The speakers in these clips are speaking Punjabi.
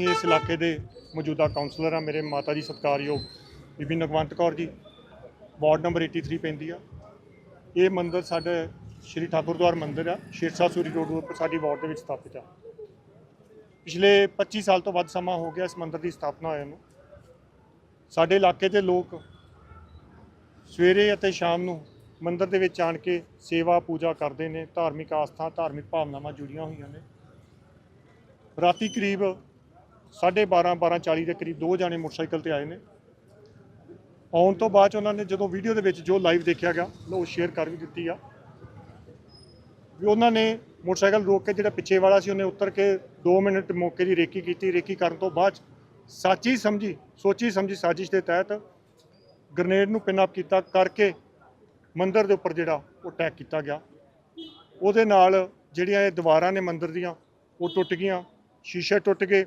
ਇਸ ਇਲਾਕੇ ਦੇ ਮੌਜੂਦਾ ਕਾਉਂਸਲਰ ਆ, ਮੇਰੇ ਮਾਤਾ ਜੀ ਸਤਿਕਾਰਯੋਗ ਬੀਬੀ ਨਗਵੰਤ ਕੌਰ ਜੀ, ਵਾਰਡ ਨੰਬਰ 83 ਪੈਂਦੀ ਆ। ਇਹ ਮੰਦਿਰ ਸਾਡੇ ਸ਼੍ਰੀ ਠਾਕੁਰਦੁਆਰ ਮੰਦਿਰ ਆ, ਸ਼ੇਰਸ਼ਾਹ ਸੂਰੀ ਰੋਡ ਉੱਪਰ ਸਾਡੀ ਵਾਰਡ ਦੇ ਵਿੱਚ ਸਥਾਪਿਤ ਆ। ਪਿਛਲੇ 25 ਸਾਲ ਤੋਂ ਵੱਧ ਸਮਾਂ ਹੋ ਗਿਆ ਇਸ ਮੰਦਿਰ ਦੀ ਸਥਾਪਨਾ ਹੋਏ ਨੂੰ। ਸਾਡੇ ਇਲਾਕੇ ਦੇ ਲੋਕ ਸਵੇਰੇ ਅਤੇ ਸ਼ਾਮ ਨੂੰ ਮੰਦਿਰ ਦੇ ਵਿੱਚ ਆਣ ਕੇ ਸੇਵਾ, ਪੂਜਾ ਕਰਦੇ ਨੇ, ਧਾਰਮਿਕ ਆਸਥਾ, ਧਾਰਮਿਕ ਭਾਵਨਾਵਾਂ ਜੁੜੀਆਂ ਹੋਈਆਂ ਨੇ। ਰਾਤੀ ਕਰੀਬ 12:30 12:40 ਦੇ ਕਰੀਬ ਦੋ ਜਾਣੇ ਮੋਟਰਸਾਈਕਲ ਤੇ ਆਏ ਨੇ। ਆਉਣ ਤੋਂ ਬਾਅਦ 'ਚ ਉਹਨਾਂ ਨੇ ਜਦੋਂ ਵੀਡੀਓ ਦੇ ਵਿੱਚ ਜੋ ਲਾਈਵ ਦੇਖਿਆ ਗਿਆ ਉਹ ਸ਼ੇਅਰ ਕਰ ਵੀ ਦਿੱਤੀ ਆ। ਵੀ ਉਹਨਾਂ ਨੇ ਮੋਟਰਸਾਈਕਲ ਰੋਕ ਕੇ ਜਿਹੜਾ ਪਿੱਛੇ ਵਾਲਾ ਸੀ, ਉਹਨੇ ਉੱਤਰ ਕੇ 2 ਮਿੰਟ ਮੌਕੇ ਦੀ ਰੇਕੀ ਕੀਤੀ। ਰੇਕੀ ਕਰਨ ਤੋਂ ਬਾਅਦ 'ਚ ਸਾਚੀ ਸਮਝੀ, ਸੋਚੀ ਸਮਝੀ ਸਾਜ਼ਿਸ਼ ਦੇ ਤਹਿਤ ਗ੍ਰਨੇਡ ਨੂੰ ਪਿਨ ਅਪ ਕੀਤਾ ਕਰਕੇ ਮੰਦਰ ਦੇ ਉੱਪਰ ਜਿਹੜਾ ਉਹ ਅਟੈਕ ਕੀਤਾ ਗਿਆ। ਉਹਦੇ ਨਾਲ ਜਿਹੜੀਆਂ ਇਹ ਦੀਵਾਰਾਂ ਨੇ ਮੰਦਰ ਦੀਆਂ, ਉਹ ਟੁੱਟ ਗਈਆਂ, ਸ਼ੀਸ਼ੇ ਟੁੱਟ ਗਏ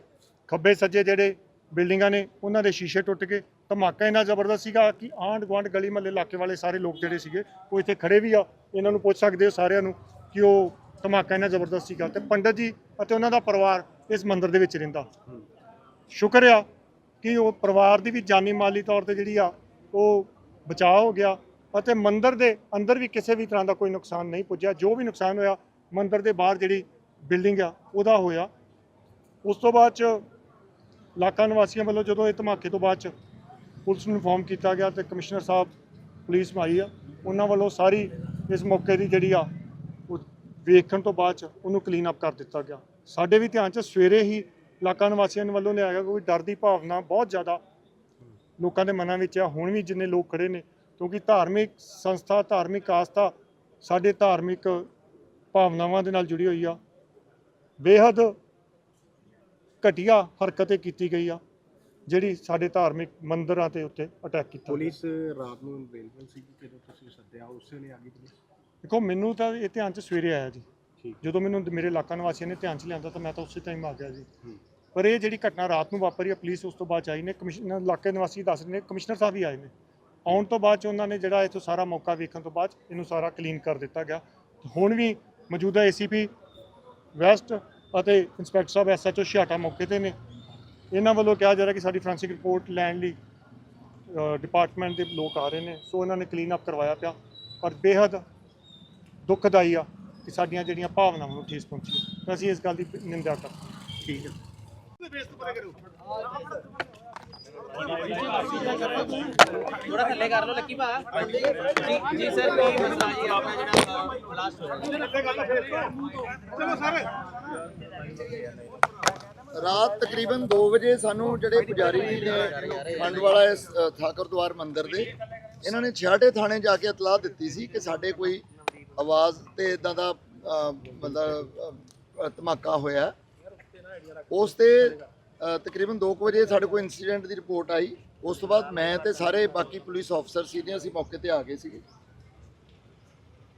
ਖੱਬੇ ਸੱਜੇ ਜਿਹੜੇ ਬਿਲਡਿੰਗਾਂ ਨੇ, ਉਹਨਾਂ ਦੇ ਸ਼ੀਸ਼ੇ ਟੁੱਟ ਗਏ। ਧਮਾਕਾ ਇੰਨਾ ਜ਼ਬਰਦਸਤ ਸੀਗਾ ਕਿ ਆਂਢ ਗੁਆਂਢ ਗਲੀ ਮਹੱਲੇ ਇਲਾਕੇ ਵਾਲੇ ਸਾਰੇ ਲੋਕ ਜਿਹੜੇ ਸੀਗੇ, ਉਹ ਇੱਥੇ ਖੜੇ ਵੀ ਆ। ਇਹਨਾਂ ਨੂੰ ਪੁੱਛ ਸਕਦੇ ਹੋ ਸਾਰਿਆਂ ਨੂੰ ਕਿ ਉਹ ਧਮਾਕਾ ਇੰਨਾ ਜ਼ਬਰਦਸਤ ਸੀਗਾ। ਤੇ ਪੰਡਤ ਜੀ ਅਤੇ ਉਹਨਾਂ ਦਾ ਪਰਿਵਾਰ ਇਸ ਮੰਦਿਰ ਦੇ ਵਿੱਚ ਰਹਿੰਦਾ। ਸ਼ੁਕਰ ਆ ਕਿ ਉਹ ਪਰਿਵਾਰ ਦੀ ਵੀ ਜਾਨੀ ਮਾਲੀ ਤੌਰ ਤੇ ਜਿਹੜੀ ਆ, ਉਹ ਬਚਾਅ ਹੋ ਗਿਆ ਅਤੇ ਮੰਦਿਰ ਦੇ ਅੰਦਰ ਵੀ ਕਿਸੇ ਵੀ ਤਰ੍ਹਾਂ ਦਾ ਕੋਈ ਨੁਕਸਾਨ ਨਹੀਂ ਪੁੱਜਿਆ। ਜੋ ਵੀ ਨੁਕਸਾਨ ਹੋਇਆ, ਮੰਦਿਰ ਦੇ ਬਾਹਰ ਜਿਹੜੀ ਬਿਲਡਿੰਗ ਆ, ਉਹਦਾ ਹੋਇਆ। ਉਸ ਤੋਂ ਬਾਅਦ ਚ ਇਲਾਕਾ ਨਿਵਾਸੀਆਂ ਵੱਲੋਂ ਜਦੋਂ ਇਹ ਧਮਾਕੇ ਤੋਂ ਬਾਅਦ ਚ ਪੁਲਿਸ ਨੂੰ ਇਨਫੋਰਮ ਕੀਤਾ ਗਿਆ ਤੇ ਕਮਿਸ਼ਨਰ ਸਾਹਿਬ, ਪੁਲਿਸ ਆਈ ਆ, ਉਹਨਾਂ ਵੱਲੋਂ ਸਾਰੀ ਇਸ ਮੌਕੇ ਦੀ ਜਿਹੜੀ ਆ, ਉਹ ਵੇਖਣ ਤੋਂ ਬਾਅਦ ਚ ਉਹਨੂੰ ਕਲੀਨ ਅਪ ਕਰ ਦਿੱਤਾ ਗਿਆ। ਸਾਡੇ ਵੀ ਧਿਆਨ ਚ ਸਵੇਰੇ ਹੀ ਇਲਾਕਾ ਨਿਵਾਸੀਆਂ ਵੱਲੋਂ ਲਿਆ ਗਿਆ ਕਿਉਂਕਿ ਡਰ ਦੀ ਭਾਵਨਾ ਬਹੁਤ ਜ਼ਿਆਦਾ ਲੋਕਾਂ ਦੇ ਮਨਾਂ ਵਿੱਚ ਆ। ਹੁਣ ਵੀ ਜਿੰਨੇ ਲੋਕ ਖੜੇ ਨੇ, ਕਿਉਂਕਿ ਧਾਰਮਿਕ ਸੰਸਥਾ, ਧਾਰਮਿਕ ਆਸਥਾ ਸਾਡੇ ਧਾਰਮਿਕ ਭਾਵਨਾਵਾਂ ਦੇ ਨਾਲ ਜੁੜੀ ਹੋਈ ਆ। ਬੇਹੱਦ ਘਟੀਆ ਹਰਕਤ ਇਹ ਕੀਤੀ ਗਈ ਆ ਜਿਹੜੀ ਸਾਡੇ ਧਾਰਮਿਕ ਮੰਦਿਰਾਂ ਤੇ ਉੱਤੇ ਅਟੈਕ ਕੀਤਾ। ਪੁਲਿਸ ਰਾਤ ਨੂੰ ਅਵੇਲੇਬਲ ਸੀ ਕਿ ਜਦੋਂ ਤੁਸੀਂ ਸੱਦਿਆ ਉਸੇ ਵੇਲੇ ਆ ਗਈ ਪੁਲਿਸ? ਦੇਖੋ ਮੈਨੂੰ ਤਾਂ ਇਹ ਧਿਆਨ ਚ ਸਵੇਰੇ ਆਇਆ ਜੀ। ਜਦੋਂ ਮੈਨੂੰ ਮੇਰੇ ਇਲਾਕਾ ਨਿਵਾਸੀਆਂ ਨੇ ਧਿਆਨ ਚ ਲਿਆਂਦਾ ਤਾਂ ਮੈਂ ਤਾਂ ਉਸੇ ਟਾਈਮ ਆ ਗਿਆ ਜੀ। ਪਰ ਇਹ ਜਿਹੜੀ ਘਟਨਾ ਰਾਤ ਨੂੰ ਵਾਪਰੀ ਆ ਪੁਲਿਸ ਉਸ ਤੋਂ ਬਾਅਦ ਆਈ ਨੇ। ਕਮਿਸ਼ਨਰ ਇਲਾਕੇ ਨਿਵਾਸੀ ਦੱਸ ਰਹੇ ਨੇ ਕਮਿਸ਼ਨਰ ਸਾਹਿਬ ਵੀ ਆਏ ਨੇ। ਆਉਣ ਤੋਂ ਬਾਅਦ ਚ ਉਹਨਾਂ ਨੇ ਜਿਹੜਾ ਇੱਥੋਂ ਸਾਰਾ ਮੌਕਾ ਵੇਖਣ ਤੋਂ ਬਾਅਦ ਇਹਨੂੰ ਸਾਰਾ ਕਲੀਨ ਕਰ ਦਿੱਤਾ ਗਿਆ। ਹੁਣ ਵੀ ਮੌਜੂਦਾ ਏਸੀਪੀ ਵੈਸਟ ਅਤੇ ਇੰਸਪੈਕਟਰ ਸਾਹਿਬ ਐਸਐਚਓ ਛਿਆਟਾ ਮੌਕੇ ਤੇ ਨੇ। ਇਹਨਾਂ ਵੱਲੋਂ ਕਿਹਾ ਜਾ ਰਿਹਾ ਕਿ ਸਾਡੀ ਫੋਰੈਂਸਿਕ ਰਿਪੋਰਟ ਲੈਣ ਲਈ ਡਿਪਾਰਟਮੈਂਟ ਦੇ ਲੋਕ ਆ ਰਹੇ ਨੇ। ਸੋ ਇਹਨਾਂ ਨੇ ਕਲੀਨ ਅਪ ਕਰਵਾਇਆ ਪਿਆ। ਪਰ ਬੇਹੱਦ ਦੁੱਖਦਾਈ ਆ ਕਿ ਸਾਡੀਆਂ ਜਿਹੜੀਆਂ ਭਾਵਨਾਵਾਂ ਨੂੰ ਠੇਸ ਪਹੁੰਚੀ ਅਸੀਂ ਇਸ ਗੱਲ ਦੀ ਨਿੰਦਾ ਕਰਦੇ ਹਾਂ। ਠੀਕ ਹੈ। ਥੋੜਾ ਥੱਲੇ ਕਰ ਲਓ ਲੱਕੀ ਭਾ। ਜੀ ਸਰ ਕੀ ਮਸਲਾ ਜੀ ਆਪਣਾ ਜਿਹੜਾ ਰਾਤ ਤਕਰੀਬਨ 2 ਵਜੇ ਸਾਨੂੰ ਜਿਹੜੇ ਪੁਜਾਰੀ ਨੇ ਪੰਡ ਇਸ ਅ, ਠਾਕੁਰ ਮੰਦਿਰ ਦੇ ਇਹਨਾਂ ਨੇ ਛਿਆਟੇ ਥਾਣੇ ਜਾ ਕੇ ਇਤਲਾਹ ਦਿੱਤੀ ਸੀ ਕਿ ਸਾਡੇ ਕੋਈ ਆਵਾਜ਼ ਤੇ ਇਦਾਂ ਦਾ ਮਤਲਬ ਧਮਾਕਾ ਹੋਇਆ। ਉਸ ਤੇ ਅ, ਤਕਰੀਬਨ 2 ਵਜੇ ਸਾਡੇ ਕੋਲ ਇਨਸੀਡੈਂਟ ਦੀ ਰਿਪੋਰਟ ਆਈ। ਉਸ ਤੋਂ ਬਾਅਦ ਮੈਂ ਤੇ ਸਾਰੇ ਬਾਕੀ ਪੁਲਿਸ ਅਫਸਰ ਸੀ ਨੇ ਅਸੀਂ ਮੌਕੇ ਤੇ ਆ ਗਏ ਸੀਗੇ।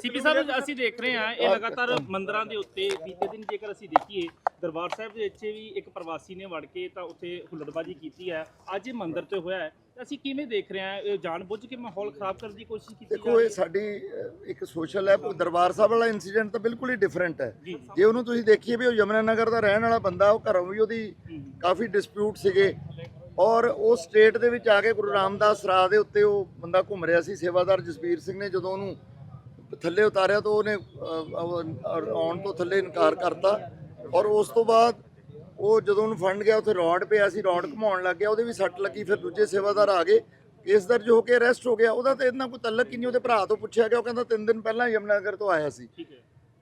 ਸੀਪੀ ਸਾਹਿਬ ਅਸੀਂ ਦੇਖ ਰਹੇ ਹਾਂ ਇਹ ਲਗਾਤਾਰ ਮੰਦਰਾਂ ਦੇ ਉੱਤੇ ਬੀਤੇ ਦਿਨ ਜੇਕਰ ਅਸੀਂ ਦੇਖੀਏ ਦਰਬਾਰ ਸਾਹਿਬ ਦੇ ਵਿੱਚ ਵੀ ਇੱਕ ਪ੍ਰਵਾਸੀ ਨੇ ਵੜ ਕੇ ਤਾਂ ਉੱਥੇ ਹੁੱਲੜਬਾਜੀ ਕੀਤੀ ਹੈ। ਅੱਜ ਇਹ ਮੰਦਿਰ 'ਚ ਹੋਇਆ ਹੈ। ਤਾਂ ਅਸੀਂ ਕਿਵੇਂ ਦੇਖ ਰਹੇ ਹਾਂ ਇਹ ਜਾਣਬੁੱਝ ਕੇ ਮਾਹੌਲ ਖਰਾਬ ਕਰਨ ਦੀ ਕੋਸ਼ਿਸ਼ ਕੀਤੀ ਜਾ ਦੇਖੋ ਇਹ ਸਾਡੀ ਇੱਕ ਸੋਸ਼ਲ ਹੈ ਦਰਬਾਰ ਸਾਹਿਬ ਵਾਲਾ ਇਨਸੀਡੈਂਟ ਤਾਂ ਬਿਲਕੁਲ ਹੀ ਡਿਫਰੈਂਟ ਹੈ। ਜੀ ਜੇ। ਉਹਨੂੰ ਤੁਸੀਂ ਦੇਖੀਏ ਵੀ ਉਹ ਯਮਨਾ ਨਗਰ ਦਾ ਰਹਿਣ ਵਾਲਾ ਬੰਦਾ ਉਹ ਘਰੋਂ ਵੀ ਉਹਦੀ ਕਾਫੀ ਡਿਸਪਿਊਟ ਸੀਗੇ। ਔਰ ਉਹ ਸਟੇਟ ਦੇ ਵਿੱਚ ਆ ਕੇ ਗੁਰੂ ਰਾਮਦਾਸ ਰਾਹ ਦੇ ਉੱਤੇ ਉਹ ਬੰਦਾ ਘੁੰਮ ਰਿਹਾ ਸੀ। ਸੇਵਾਦਾਰ ਜਸਬੀਰ ਸਿੰਘ ਨੇ ਜਦੋਂ ਉਹਨੂੰ ਥੱਲੇ ਉਤਾਰਿਆ ਤਾਂ ਉਹਨੇ ਆਉਣ ਤੋਂ ਥੱਲੇ ਇਨਕਾਰ ਕਰਤਾ। ਔਰ ਉਸ ਤੋਂ ਬਾਅਦ ਉਹ ਜਦੋਂ ਉਹਨੂੰ ਫੰਡ ਗਿਆ ਉੱਥੇ ਰੌਡ ਪਿਆ ਸੀ ਰੌਡ ਘੁਮਾਉਣ ਲੱਗ ਗਿਆ ਉਹਦੇ ਵੀ ਸੱਟ ਲੱਗੀ ਫਿਰ ਦੂਜੇ ਸੇਵਾਦਾਰ ਆ ਗਏ। ਕੇਸ ਦਰਜ ਹੋ ਕੇ ਅਰੈਸਟ ਹੋ ਗਿਆ। ਉਹਦਾ ਤਾਂ ਇਹਦੇ ਨਾਲ ਕੋਈ ਤਲਕ ਹੀ ਨਹੀਂ ਉਹਦੇ ਭਰਾ ਤੋਂ ਪੁੱਛਿਆ ਗਿਆ ਉਹ ਕਹਿੰਦਾ ਤਿੰਨ ਦਿਨ ਪਹਿਲਾਂ ਯਮਨਾਗਰ ਤੋਂ ਆਇਆ ਸੀ।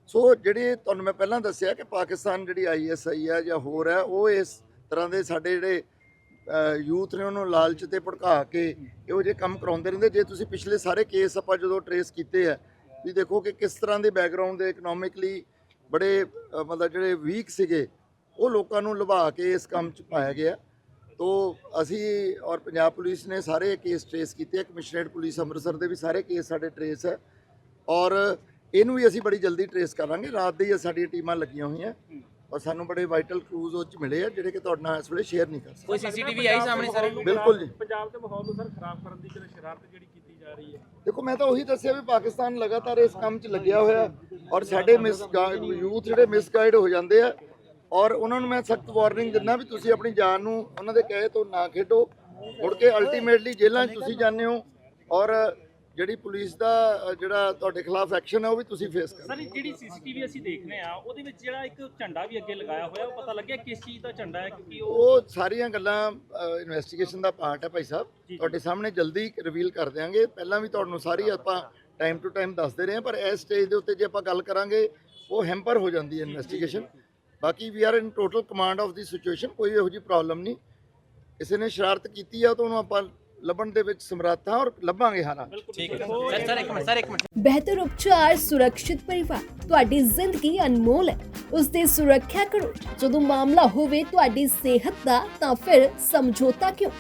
ਸੋ ਜਿਹੜੇ ਤੁਹਾਨੂੰ ਮੈਂ ਪਹਿਲਾਂ ਦੱਸਿਆ ਕਿ ਪਾਕਿਸਤਾਨ ਜਿਹੜੀ ਆਈਐਸਆਈ ਹੈ ਜਾਂ ਹੋਰ ਹੈ ਉਹ ਇਸ ਤਰ੍ਹਾਂ ਦੇ ਸਾਡੇ ਜਿਹੜੇ ਯੂਥ ਨੇ ਉਹਨੂੰ ਲਾਲਚ ਤੇ ਭੜਕਾ ਕੇ ਇਹੋ ਜਿਹੇ ਕੰਮ ਕਰਾਉਂਦੇ ਰਹਿੰਦੇ। ਜੇ ਤੁਸੀਂ ਪਿਛਲੇ ਸਾਰੇ ਕੇਸ ਆਪਾਂ ਜਦੋਂ ਟਰੇਸ ਕੀਤੇ ਆ ਵੀ ਦੇਖੋ ਕਿ ਕਿਸ ਤਰ੍ਹਾਂ ਦੇ ਬੈਕਗ੍ਰਾਉਂਡ ਦੇ ਇਕਨੋਮਿਕਲੀ ਬੜੇ ਮਤਲਬ ਜਿਹੜੇ ਵੀਕ ਸੀਗੇ ਉਹ ਲੋਕਾਂ ਨੂੰ ਲੁਭਾ ਕੇ ਇਸ ਕੰਮ 'ਚ ਪਾਇਆ ਗਿਆ। ਤੋ ਅਸੀਂ ਔਰ ਪੰਜਾਬ ਪੁਲਿਸ ਨੇ ਸਾਰੇ ਕੇਸ ਟਰੇਸ ਕੀਤੇ ਕਮਿਸ਼ਨਰੇਟ ਪੁਲਿਸ ਅੰਮ੍ਰਿਤਸਰ ਦੇ ਵੀ ਸਾਰੇ ਕੇਸ ਸਾਡੇ ਟਰੇਸ ਹੈ। ਔਰ ਇਹਨੂੰ ਵੀ ਅਸੀਂ ਬੜੀ ਜਲਦੀ ਟਰੇਸ ਕਰਾਂਗੇ ਰਾਤ ਦੇ ਹੀ ਸਾਡੀਆਂ ਟੀਮਾਂ ਲੱਗੀਆਂ ਹੋਈਆਂ। ਔਰ ਸਾਨੂੰ ਬੜੇ ਵਾਈਟਲ ਕਲੂਜ਼ ਉਹ 'ਚ ਮਿਲੇ ਆ ਜਿਹੜੇ ਕਿ ਤੁਹਾਡੇ ਨਾਲ ਇਸ ਵੇਲੇ ਸ਼ੇਅਰ ਨਹੀਂ ਕਰ ਸਕਦੇ। ਕੋਈ ਸੀਸੀਟੀਵੀ ਆਈ ਸਾਹਮਣੇ ਸਰ? ਬਿਲਕੁਲ ਜੀ। ਪੰਜਾਬ ਦੇ ਮਾਹੌਲ ਨੂੰ ਸਰ ਖਰਾਬ ਕਰਨ ਦੀ ਜਿਹੜੀ ਸ਼ਰਾਰਤ ਜਿਹੜੀ ਕੀਤੀ ਜਾ ਰਹੀ ਹੈ। ਦੇਖੋ, ਮੈਂ ਤਾਂ ਉਹੀ ਦੱਸਿਆ ਵੀ ਪਾਕਿਸਤਾਨ ਲਗਾਤਾਰ ਇਸ ਕੰਮ 'ਚ ਲੱਗਿਆ ਹੋਇਆ ਔਰ ਸਾਡੇ ਮਿਸ ਯੂਥ ਜਿਹੜੇ ਮਿਸਗਾਈਡ ਹੋ ਜਾਂਦੇ ਆ ਔਰ ਉਹਨਾਂ ਨੂੰ ਮੈਂ ਸਖਤ ਵਾਰਨਿੰਗ ਦਿੰਦਾ ਵੀ ਤੁਸੀਂ ਆਪਣੀ ਜਾਨ ਨੂੰ ਉਹਨਾਂ ਦੇ ਕਹੇ ਤੋਂ ਨਾ ਖੇਡੋ। ਮੁੜ ਕੇ ਅਲਟੀਮੇਟਲੀ ਜੇਲ੍ਹਾਂ 'ਚ ਤੁਸੀਂ ਜਾਂਦੇ ਹੋ ਔਰ ਜਿਹੜੀ ਪੁਲਿਸ ਦਾ ਜਿਹੜਾ ਤੁਹਾਡੇ ਖਿਲਾਫ ਐਕਸ਼ਨ ਹੈ ਉਹ ਵੀ ਤੁਸੀਂ ਫੇਸ ਕਰੋ। ਸਰ ਜਿਹੜੀ ਸੀਸੀਟੀਵੀ ਅਸੀਂ ਦੇਖ ਰਹੇ ਹਾਂ ਉਹਦੇ ਵਿੱਚ ਜਿਹੜਾ ਇੱਕ ਝੰਡਾ ਵੀ ਅੱਗੇ ਲਗਾਇਆ ਹੋਇਆ ਉਹ ਪਤਾ ਲੱਗਿਆ ਕਿਸ ਚੀਜ਼ ਦਾ ਝੰਡਾ ਹੈ ਕਿਉਂਕਿ ਉਹ ਸਾਰੀਆਂ ਗੱਲਾਂ ਇਨਵੈਸਟੀਗੇਸ਼ਨ ਦਾ ਪਾਰਟ ਹੈ ਭਾਈ ਸਾਹਿਬ। ਤੁਹਾਡੇ ਸਾਹਮਣੇ ਜਲਦੀ ਰਿਵੀਲ ਕਰ ਦਿਆਂਗੇ। ਪਹਿਲਾਂ ਵੀ ਤੁਹਾਨੂੰ ਸਾਰੀ ਆਪਾਂ ਟਾਈਮ ਟੂ ਟਾਈਮ ਦੱਸਦੇ ਰਹੇ ਹਾਂ ਪਰ ਇਸ ਸਟੇਜ ਦੇ ਉੱਤੇ ਜੇ ਆਪਾਂ ਗੱਲ ਕਰਾਂਗੇ ਉਹ ਹੈਂਪਰ ਹੋ ਜਾਂਦੀ ਹੈ ਇਨਵੈਸਟੀਗੇਸ਼ਨ ਬਾਕੀ we are in total command of the situation ਕੋਈ ਇਹੋ ਜਿਹੀ ਪ੍ਰੋਬਲਮ ਨਹੀਂ। ਕਿਸੇ ਨੇ ਸ਼ਰਾਰਤ ਕੀਤੀ ਆ ਤਾਂ ਉਹਨੂੰ ਆਪਾਂ ਲੱਭਣ ਦੇ ਵਿੱਚ ਸਮਰੱਥ ਹਾਂ ਔਰ ਲੱਭਾਂਗੇ ਹਾਲਾਂ ਠੀਕ ਹੈ। ਸਰ ਸਰ ਇੱਕ ਮਿੰਟ ਸਰ ਇੱਕ ਮਿੰਟ। ਬਿਹਤਰ ਉਪਚਾਰ ਸੁਰੱਖਿਅਤ ਪਰਿਵਾਰ ਤੁਹਾਡੀ ਜ਼ਿੰਦਗੀ ਅਨਮੋਲ ਹੈ। ਉਸ ਦੀ ਸੁਰੱਖਿਆ ਕਰੋ। ਜਦੋਂ ਮਾਮਲਾ ਹੋਵੇ ਤੁਹਾਡੀ ਸਿਹਤ ਦਾ ਤਾਂ ਫਿਰ ਸਮਝੌਤਾ ਕਿਉਂ?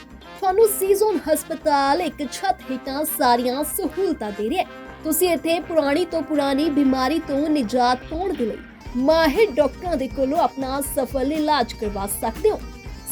ਤੁਹਾਨੂੰ ਸੀਜ਼ਨ ਹਸਪਤਾਲ ਇੱਕ ਛੱਤ ਹੇਠਾਂ ਸਾਰੀਆਂ ਸਹੂਲਤਾਂ ਦੇ ਰਿਹਾ ਹੈ। ਤੁਸੀਂ ਇੱਥੇ ਪੁਰਾਣੀ ਤੋਂ ਪੁਰਾਣੀ ਬਿਮਾਰੀ ਤੋਂ ਨਿਜਾਤ ਪਾਉਣ ਦੇ ਲਈ ਮਾਹਿਰ ਡਾਕਟਰਾਂ ਦੇ ਕੋਲੋਂ ਆਪਣਾ ਸਫਲ ਇਲਾਜ ਕਰਵਾ ਸਕਦੇ ਹੋ।